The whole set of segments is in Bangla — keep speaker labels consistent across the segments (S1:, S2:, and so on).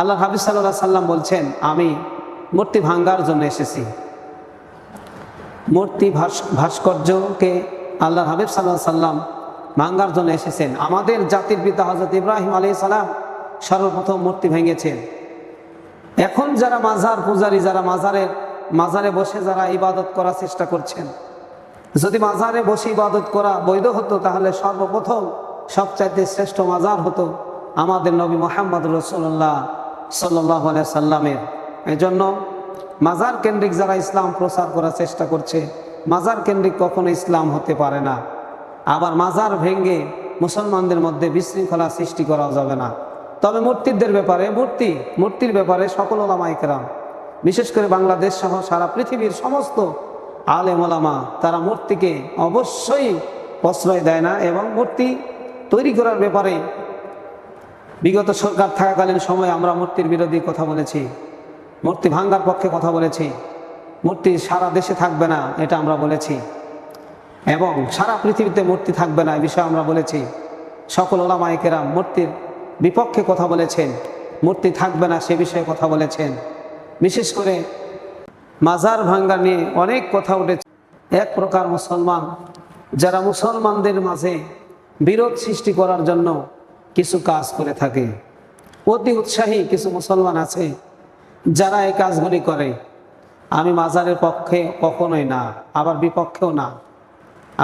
S1: আল্লাহ হাবিজ সাল্লাহ সাল্লাম বলছেন, আমি মূর্তি ভাঙ্গার জন্য এসেছি। মূর্তি ভাস- ভাস্কর্যকে আল্লাহ হাবিব সাল্লাহ সাল্লাম ভাঙ্গার জন্য এসেছেন। আমাদের জাতির পিতা হজরত ইব্রাহিম আলী সালাম সর্বপ্রথম মূর্তি ভেঙেছেন। এখন যারা মাজার পূজারী, যারা মাজারের, মাজারে বসে যারা ইবাদত করার চেষ্টা করছেন, যদি মাজারে বসে ইবাদত করা বৈধ হতো, তাহলে সর্বপ্রথম সবচাইতে শ্রেষ্ঠ মাজার হতো আমাদের নবী মোহাম্মদ রসুল্লাহ সাল্লাহ সাল্লামের। এই জন্য মাজার কেন্দ্রিক যারা ইসলাম প্রচার করার চেষ্টা করছে, মাজার কেন্দ্রিক কখনো ইসলাম হতে পারে না। আবার মাজার ভেঙ্গে মুসলমানদের মধ্যে বিশৃঙ্খলা সৃষ্টি করা যাবে না। তবে মূর্তিদের ব্যাপারে, মূর্তি, মূর্তির ব্যাপারে সকল ওলামাইকরাম বিশেষ করে বাংলাদেশ সহ সারা পৃথিবীর সমস্ত আলেম ওলামা, তারা মূর্তিকে অবশ্যই প্রশ্রয় দেয় না এবং মূর্তি তৈরি করার ব্যাপারে বিগত সরকার থাকাকালীন সময়ে আমরা মূর্তির বিরোধী কথা বলেছি, মূর্তি ভাঙ্গার পক্ষে কথা বলেছি, মূর্তি সারা দেশে থাকবে না, এটা আমরা বলেছি। এবং সারা পৃথিবীতে মূর্তি থাকবে না এই বিষয়ে আমরা বলেছি। সকল ওলামাইকেরা মূর্তির বিপক্ষে কথা বলেছেন, মূর্তি থাকবে না সে বিষয়ে কথা বলেছেন। বিশেষ করে মাজার ভাঙ্গা নিয়ে অনেক কথা উঠেছে। এক প্রকার মুসলমান, যারা মুসলমানদের মাঝে বিরোধ সৃষ্টি করার জন্য কিছু কাজ করে থাকে। অতি উৎসাহী কিছু মুসলমান আছে যারা এই কাজগুলি করে। আমি মাজারের পক্ষে কখনোই না, আবার বিপক্ষেও না।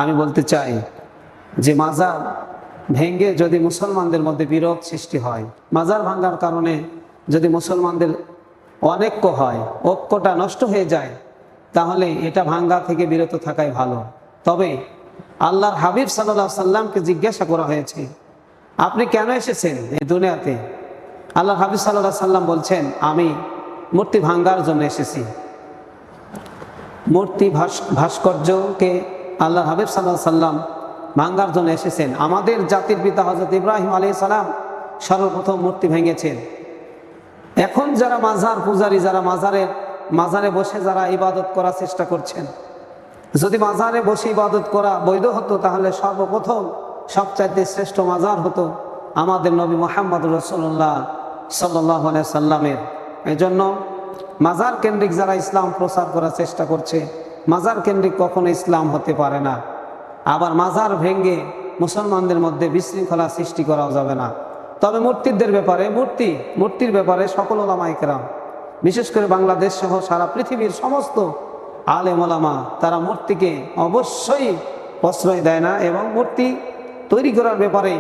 S1: আমি বলতে চাই যে মাজার ভেঙ্গে যদি মুসলমানদের মধ্যে বিরোধ সৃষ্টি হয়, মাজার ভাঙ্গার কারণে যদি মুসলমানদের অনৈক্য হয়, ঐক্যটা নষ্ট হয়ে যায়, তাহলে এটা ভাঙ্গা থেকে বিরত থাকাই ভালো। তবে আল্লাহর হাবিব সাল্লাহ সাল্লামকে জিজ্ঞাসা করা হয়েছে আপনি কেন এসেছেন এই দুনিয়াতে? আল্লাহ হাবিব সাল্লাহ সাল্লাম বলছেন, আমি মূর্তি ভাঙ্গার জন্য এসেছি। মূর্তি ভাস ভাস্কর্যকে আল্লাহ হাবিব সাল্লাহ সাল্লাম ভাঙ্গার জন্য এসেছেন। আমাদের জাতির পিতা হজরত ইব্রাহিম আলী সালাম সর্বপ্রথম মূর্তি ভেঙেছেন। এখন যারা মাজার পূজারী, যারা মাজারের মাজারে বসে যারা ইবাদত করার চেষ্টা করছেন, যদি মাজারে বসে ইবাদত করা বৈধ হতো, তাহলে সর্বপ্রথম সবচাইতে শ্রেষ্ঠ মাজার হতো আমাদের নবী মোহাম্মদ রসুল্লাহ সাল্লাহ সাল্লামের। এই জন্য মাজার কেন্দ্রিক যারা ইসলাম প্রচার করার চেষ্টা করছে, মাজার কেন্দ্রিক কখনো ইসলাম হতে পারে না। আবার মাজার ভেঙ্গে মুসলমানদের মধ্যে বিশৃঙ্খলা সৃষ্টি করাও যাবে না। তবে মূর্তিদের ব্যাপারে, মূর্তি, মূর্তির ব্যাপারে সকল ওলামাইকরাম বিশেষ করে বাংলাদেশ সহ সারা পৃথিবীর সমস্ত আলেম ওলামা, তারা মূর্তিকে অবশ্যই প্রশ্রয় দেয় না এবং মূর্তি তৈরি করার ব্যাপারে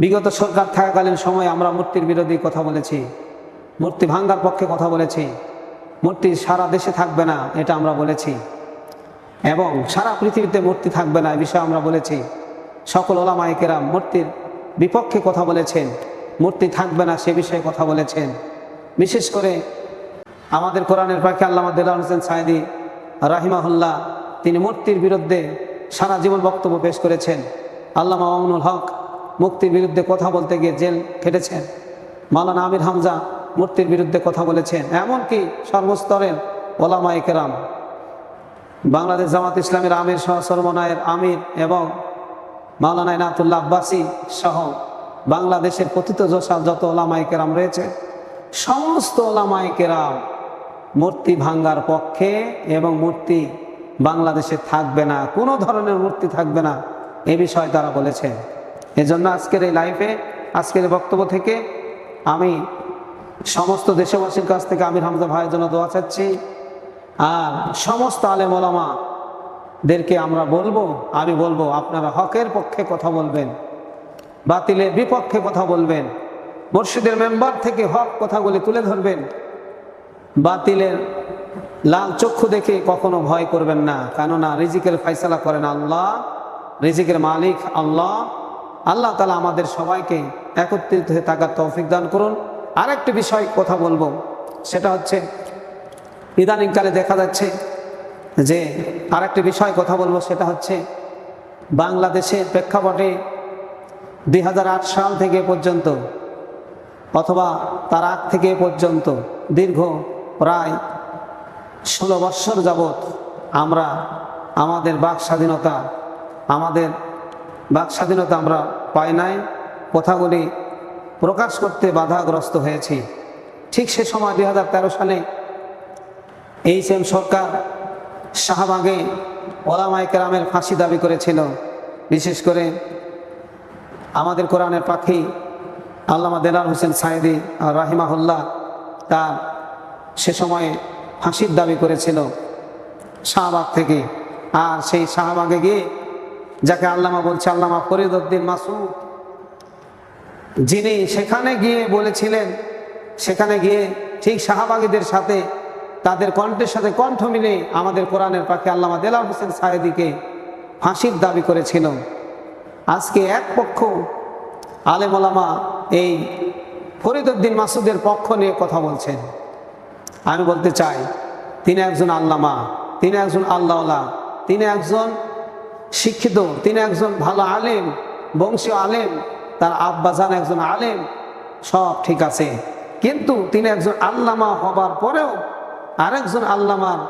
S1: বিগত সরকার থাকাকালীন সময় আমরা মূর্তির বিরোধী কথা বলেছি, মূর্তি ভাঙ্গার পক্ষে কথা বলেছি, মূর্তি সারা দেশে থাকবে না, এটা আমরা বলেছি। এবং সারা পৃথিবীতে মূর্তি থাকবে না বিষয়ে আমরা বলেছি। সকল ওলামাইকেরা মূর্তির বিপক্ষে কথা বলেছেন, মূর্তি থাকবে না সে বিষয়ে কথা বলেছেন। বিশেষ করে আমাদের কোরআনের পাখি আল্লাহ দিল্লাহ হোসেন সাইদি রাহিমাহুল্লাহ, তিনি মূর্তির বিরুদ্ধে সারা জীবন বক্তব্য পেশ করেছেন। আল্লাহ মামুনুল হক মুক্তির বিরুদ্ধে কথা বলতে গিয়ে জেল খেটেছেন। মালানা আমির হামজা মূর্তির বিরুদ্ধে কথা বলেছেন। এমনকি সর্বস্তরের ওলামাই কেরাম, বাংলাদেশ জামাত ইসলামের আমির সহ সরমনায়ের আমির এবং মাওলানা ইনাতুল্লাহ আব্বাসী সহ বাংলাদেশের কথিত যশা যত ওলামাই কেরাম রয়েছে, সমস্ত ওলামাই কেরাম মূর্তি ভাঙ্গার পক্ষে এবং মূর্তি বাংলাদেশে থাকবে না, কোনো ধরনের মূর্তি থাকবে না, এ বিষয়ে তারা বলেছে এজন্য আজকের এই লাইফে আজকের বক্তব্য থেকে আমি সমস্ত দেশবাসীর কাছ থেকে আমির হামজা ভাইয়ের জন্য দোয়া চাচ্ছি। আর সমস্ত আলেম ওলামাদেরকে আমরা বলব, আমি বলব, আপনারা হকের পক্ষে কথা বলবেন, বাতিলের বিপক্ষে কথা বলবেন মসজিদের মেম্বার থেকে হক কথাগুলি তুলে ধরবেন, বাতিলের লাল চক্ষু দেখে কখনো ভয় করবেন না। কেননা রিজিকের ফয়সালা করেন আল্লাহ, রিজিকের মালিক আল্লাহ। আল্লাহ তালা আমাদের সবাইকে একত্রিত হয়ে থাকার তৌফিক দান করুন। আরেকটি বিষয় কথা বলব, সেটা হচ্ছে, ইদানিংকালে দেখা যাচ্ছে যে আরেকটি বিষয় কথা বলব, সেটা হচ্ছে, বাংলাদেশের প্রেক্ষাপটে দুই হাজার আট সাল থেকে পর্যন্ত অথবা তার আগ থেকে পর্যন্ত দীর্ঘ প্রায় ষোলো বৎসর যাবৎ আমরা আমাদের বাক স্বাধীনতা, আমাদের বাক স্বাধীনতা আমরা পাই নাই। কথাগুলি প্রকাশ করতে বাধাগ্রস্ত হয়েছি। ঠিক সে সময় দু হাজার তেরো সালে এইচ এম সরকার শাহবাগে ওলামাই কেরামের ফাঁসি দাবি করেছিল। বিশেষ করে আমাদের কোরআনের পাখি আল্লামা দেলার হোসেন সাইদি আর রাহিমাহুল্লাহ তার সে সময়ে ফাঁসির দাবি করেছিল শাহবাগ থেকে। আর সেই শাহবাগে গিয়ে যাকে আল্লামা বলছে আল্লামা ফরিদউদ্দিন মাসুদ যিনি সেখানে গিয়ে বলেছিলেন, সেখানে গিয়ে ঠিক শাহবাগীদের সাথে তাদের কণ্ঠের সাথে কণ্ঠ মিলে আমাদের কোরআনের পাখি আল্লামা দেলার হোসেন সাহেদিকে ফাঁসির দাবি করেছিল। আজকে এক পক্ষ আলেমলামা এই ফরিদউদ্দিন মাসুদের পক্ষ নিয়ে কথা বলছেন। আমি বলতে চাই, তিনি একজন আল্লামা, তিনি একজন আল্লাহলা তিনি একজন শিক্ষিত, তিনি একজন ভালো আলেম, বংশীয় আলেম, তার আব্বাজান একজন আলেম, সব ঠিক আছে। কিন্তু তিনি একজন আল্লামা হবার পরেও আরেকজন আল্লামার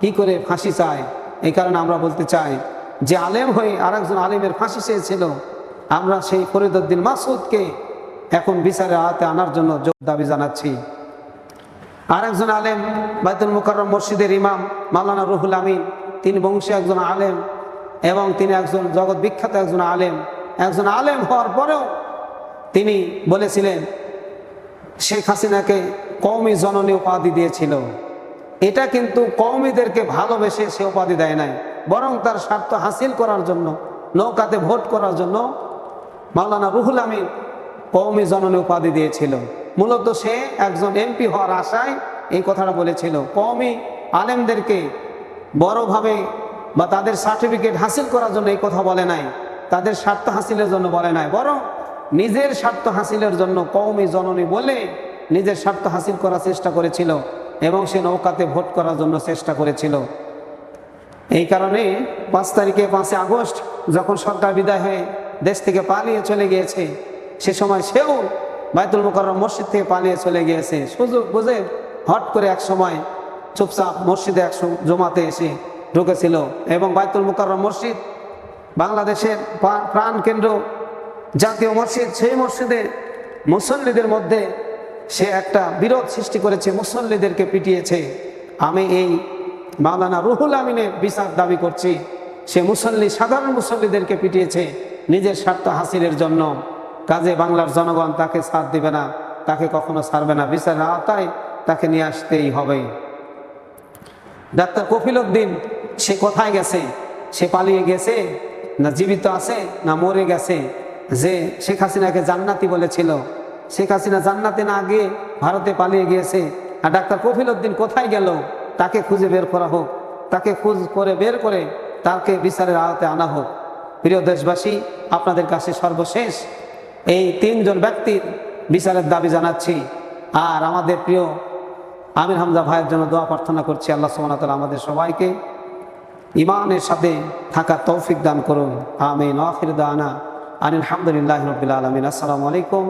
S1: কি করে ফাঁসি চায়? এই কারণে আমরা বলতে চাই যে আলেম হয়ে আরেকজন আলেমের ফাঁসি চেয়েছিল, আমরা সেই ফরিদুদ্দিন মাসুদকে এখন বিচারে হাতে আনার জন্য দাবি জানাচ্ছি। আরেকজন আলেম, বাইতুল মুকাররম মসজিদের ইমাম মাওলানা রুহুল আমিন। তিনি বংশী একজন আলেম এবং তিনি একজন জগৎ বিখ্যাত একজন আলেম। একজন আলেম হওয়ার পরেও তিনি বলেছিলেন, শেখ হাসিনাকে কওমি জননী উপাধি দিয়েছিল। এটা কিন্তু কওমিদেরকে ভালোবেসে সে উপাধি দেয় নাই। বরং তার স্বার্থ হাসিল করার জন্য, নৌকাতে ভোট করার জন্য মাওলানা রুহুল আমিন কওমি জননী উপাধি দিয়েছিল। মূলত সে একজন এমপি হওয়ার আশায় এই কথাটা বলেছিল। কওমি আলেমদেরকে বড়ভাবে বা তাদের সার্টিফিকেট হাসিল করার জন্য এই কথা বলে নাই, তাদের স্বার্থ হাসিলের জন্য বলে নাই, বরং নিজের স্বার্থ হাসিলের জন্য কওমি জননী বলে নিজের স্বার্থ হাসিল করার চেষ্টা করেছিল এবং সে নৌকাতে ভোট করার জন্য চেষ্টা করেছিল। এই কারণে পাঁচ তারিখে পাঁচই আগস্ট যখন সরকার বিদায় হয়ে দেশ থেকে পালিয়ে চলে গিয়েছে, সে সময় সেও বাইতুল মোকাররম মসজিদ থেকে পালিয়ে চলে গিয়েছে। সুযোগ বুঝে হট করে এক সময় চুপচাপ মসজিদে এক জমাতে এসে ঢুকেছিল এবং বাইতুল মোকাররম মসজিদ বাংলাদেশের প্রা- প্রাণ কেন্দ্র জাতীয় মসজিদ। সেই মসজিদে মুসল্লিদের মধ্যে সে একটা বিরোধ সৃষ্টি করেছে, মুসল্লিদেরকে পিটিয়েছে। আমি এই মাওলানা রুহুল আমিনের বিচার দাবি করছি, সে মুসল্লি, সাধারণ মুসল্লিদেরকে পিটিয়েছে নিজের স্বার্থ হাসিলের জন্য। কাজে বাংলার জনগণ তাকে ছাড় দিবে না, তাকে কখনো ছাড়বে না। বিচারের আওতায় তাকে নিয়ে আসতেই হবে। ডাক্তার কফিল উদ্দিন, সে কোথায় গেছে? সে পালিয়ে গেছে? না জীবিত আছে? না মরে গেছে? যে শেখ হাসিনাকে জান্নাতি বলেছিল। শেখ হাসিনা জান্নাতে না গিয়ে ভারতে পালিয়ে গিয়েছে। আর ডাক্তার কফিল উদ্দিন কোথায় গেল? তাকে খুঁজে বের করা হোক। তাকে খুঁজ করে বের করে তাকে বিচারের আওতায় আনা হোক। প্রিয় দেশবাসী, আপনাদের কাছে সর্বশেষ এই তিনজন ব্যক্তির বিচারের দাবি জানাচ্ছি। আর আমাদের প্রিয় আমির হামজা ভাইয়ের জন্য দোয়া প্রার্থনা করছি। আল্লাহ সুবহানাহু আমাদের সবাইকে ইমানের সাথে থাকা তৌফিক দান করুন। আমিন। আখির দানা আনিল হামদুলিল্লাহ রবিল আলমিন। আসসালামু আলাইকুম।